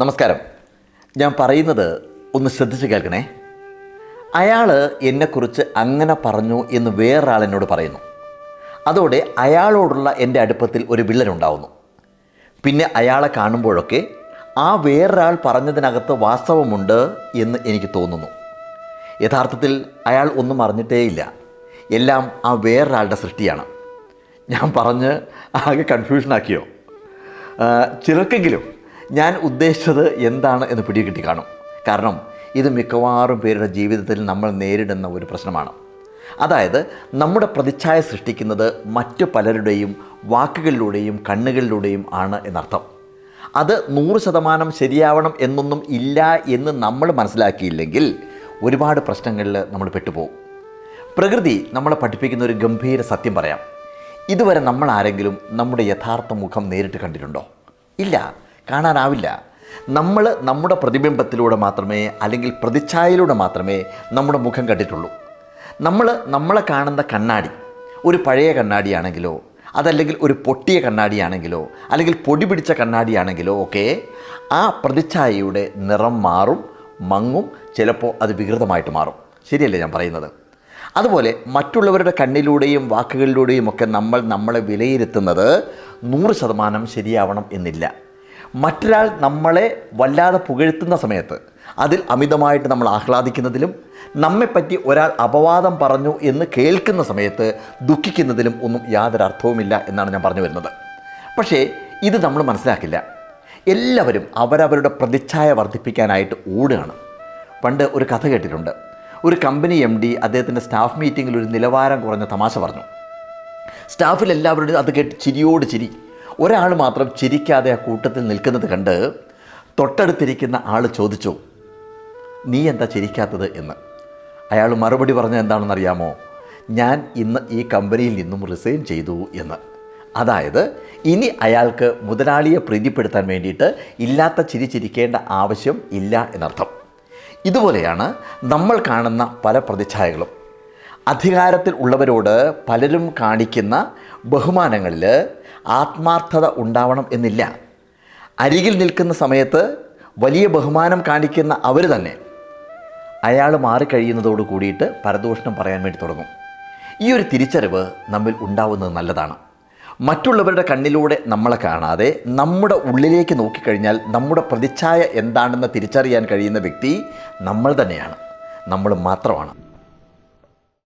നമസ്കാരം. ഞാൻ പറയുന്നത് ഒന്ന് ശ്രദ്ധിച്ച് കേൾക്കണേ. അയാൾ എന്നെക്കുറിച്ച് അങ്ങനെ പറഞ്ഞു എന്ന് വേറൊരാൾ എന്നോട് പറയുന്നു. അതോടെ അയാളോടുള്ള എന്റെ അടുപ്പത്തിൽ ഒരു വിള്ളലുണ്ടാവുന്നു. പിന്നെ അയാളെ കാണുമ്പോഴൊക്കെ ആ വേറൊരാൾ പറഞ്ഞതിനകത്ത് വാസ്തവമുണ്ട് എന്ന് എനിക്ക് തോന്നുന്നു. യഥാർത്ഥത്തിൽ അയാൾ ഒന്നും അറിഞ്ഞിട്ടേയില്ല. എല്ലാം ആ വേറൊരാളുടെ സൃഷ്ടിയാണ്. ഞാൻ പറഞ്ഞ് ആകെ കൺഫ്യൂഷനാക്കിയോ ചിലർക്കെങ്കിലും ഞാൻ ഉദ്ദേശിച്ചത് എന്താണ് എന്ന് പിടികിട്ടി കാണും. കാരണം ഇത് മിക്കവാറും പേരുടെ ജീവിതത്തിൽ നമ്മൾ നേരിടുന്ന ഒരു പ്രശ്നമാണ്. അതായത് നമ്മുടെ പ്രതിച്ഛായ സൃഷ്ടിക്കുന്നത് മറ്റു പലരുടെയും വാക്കുകളിലൂടെയും കണ്ണുകളിലൂടെയും ആണ് എന്നർത്ഥം. അത് നൂറ് ശതമാനം ശരിയാവണം എന്നൊന്നും ഇല്ല എന്ന് നമ്മൾ മനസ്സിലാക്കിയില്ലെങ്കിൽ ഒരുപാട് പ്രശ്നങ്ങളിൽ നമ്മൾ പെട്ടുപോകും. പ്രകൃതി നമ്മളെ പഠിപ്പിക്കുന്ന ഒരു ഗംഭീര സത്യം പറയാം. ഇതുവരെ നമ്മൾ ആരെങ്കിലും നമ്മുടെ യഥാർത്ഥ മുഖം നേരിട്ട് കണ്ടിട്ടുണ്ടോ? ഇല്ല. കാണാനാവില്ല. നമ്മൾ നമ്മുടെ പ്രതിബിംബത്തിലൂടെ മാത്രമേ അല്ലെങ്കിൽ പ്രതിച്ഛായയിലൂടെ മാത്രമേ നമ്മുടെ മുഖം കണ്ടിട്ടുള്ളൂ. നമ്മൾ നമ്മളെ കാണുന്ന കണ്ണാടി ഒരു പഴയ കണ്ണാടിയാണെങ്കിലോ അതല്ലെങ്കിൽ ഒരു പൊട്ടിയ കണ്ണാടിയാണെങ്കിലോ അല്ലെങ്കിൽ പൊടി പിടിച്ച കണ്ണാടിയാണെങ്കിലോ ഒക്കെ ആ പ്രതിച്ഛായയുടെ നിറം മാറും മങ്ങും ചിലപ്പോൾ അത് വികൃതമായിട്ട് മാറും. ശരിയല്ലേ ഞാൻ പറയുന്നത്? അതുപോലെ മറ്റുള്ളവരുടെ കണ്ണിലൂടെയും വാക്കുകളിലൂടെയും ഒക്കെ നമ്മൾ നമ്മളെ വിലയിരുത്തുന്നത് നൂറ് ശതമാനം ശരിയാവണം എന്നില്ല. മറ്റൊരാൾ നമ്മളെ വല്ലാതെ പുകഴ്ത്തുന്ന സമയത്ത് അതിൽ അമിതമായിട്ട് നമ്മൾ ആഹ്ലാദിക്കുന്നതിലും നമ്മെപ്പറ്റി ഒരാൾ അപവാദം പറഞ്ഞു എന്ന് കേൾക്കുന്ന സമയത്ത് ദുഃഖിക്കുന്നതിലും ഒന്നും യാതൊരു അർത്ഥവുമില്ല എന്നാണ് ഞാൻ പറഞ്ഞു വരുന്നത്. പക്ഷേ ഇത് നമ്മൾ മനസ്സിലാക്കില്ല. എല്ലാവരും അവരവരുടെ പ്രതിച്ഛായ വർദ്ധിപ്പിക്കാനായിട്ട് ഓടുകയാണ്. പണ്ട് ഒരു കഥ കേട്ടിട്ടുണ്ട്. ഒരു കമ്പനി എം ഡി അദ്ദേഹത്തിന്റെ സ്റ്റാഫ് മീറ്റിങ്ങിൽ ഒരു നിലവാരം കുറഞ്ഞ തമാശ പറഞ്ഞു. സ്റ്റാഫിൽ അത് കേട്ട് ചിരിയോട് ചിരി. ഒരാൾ മാത്രം ചിരിക്കാതെ ആ കൂട്ടത്തിൽ നിൽക്കുന്നത് കണ്ട് തൊട്ടടുത്തിരിക്കുന്ന ആൾ ചോദിച്ചു നീ എന്താ ചിരിക്കാത്തത് എന്ന്? അയാൾ മറുപടി പറഞ്ഞത് എന്താണെന്നറിയാമോ? ഞാൻ ഇന്ന് ഈ കമ്പനിയിൽ നിന്നും റിസൈൻ ചെയ്തു എന്ന്. അതായത് ഇനി അയാൾക്ക് മുതലാളിയെ പ്രീതിപ്പെടുത്താൻ വേണ്ടിയിട്ട് ഇല്ലാത്ത ചിരി ചിരിക്കേണ്ട ആവശ്യം ഇല്ല എന്നർത്ഥം. ഇതുപോലെയാണ് നമ്മൾ കാണുന്ന പല പ്രതിച്ഛായകളും. അധികാരത്തിൽ ഉള്ളവരോട് പലരും കാണിക്കുന്ന ബഹുമാനങ്ങളിൽ ആത്മാർത്ഥത ഉണ്ടാവണം എന്നില്ല. അരികിൽ നിൽക്കുന്ന സമയത്ത് വലിയ ബഹുമാനം കാണിക്കുന്ന അവർ തന്നെ. അയാൾ മാറിക്കഴിയുന്നതോട് കൂടിയിട്ട് പരദോഷണം പറയാൻ വേണ്ടി തുടങ്ങും. ഈ ഒരു തിരിച്ചറിവ് നമ്മിൽ ഉണ്ടാവുന്നത് നല്ലതാണ്. മറ്റുള്ളവരുടെ കണ്ണിലൂടെ നമ്മളെ കാണാതെ നമ്മുടെ ഉള്ളിലേക്ക് നോക്കിക്കഴിഞ്ഞാൽ നമ്മുടെ പ്രതിച്ഛായ എന്താണെന്ന് തിരിച്ചറിയാൻ കഴിയുന്ന വ്യക്തി നമ്മൾ തന്നെയാണ്. നമ്മൾ മാത്രമാണ്.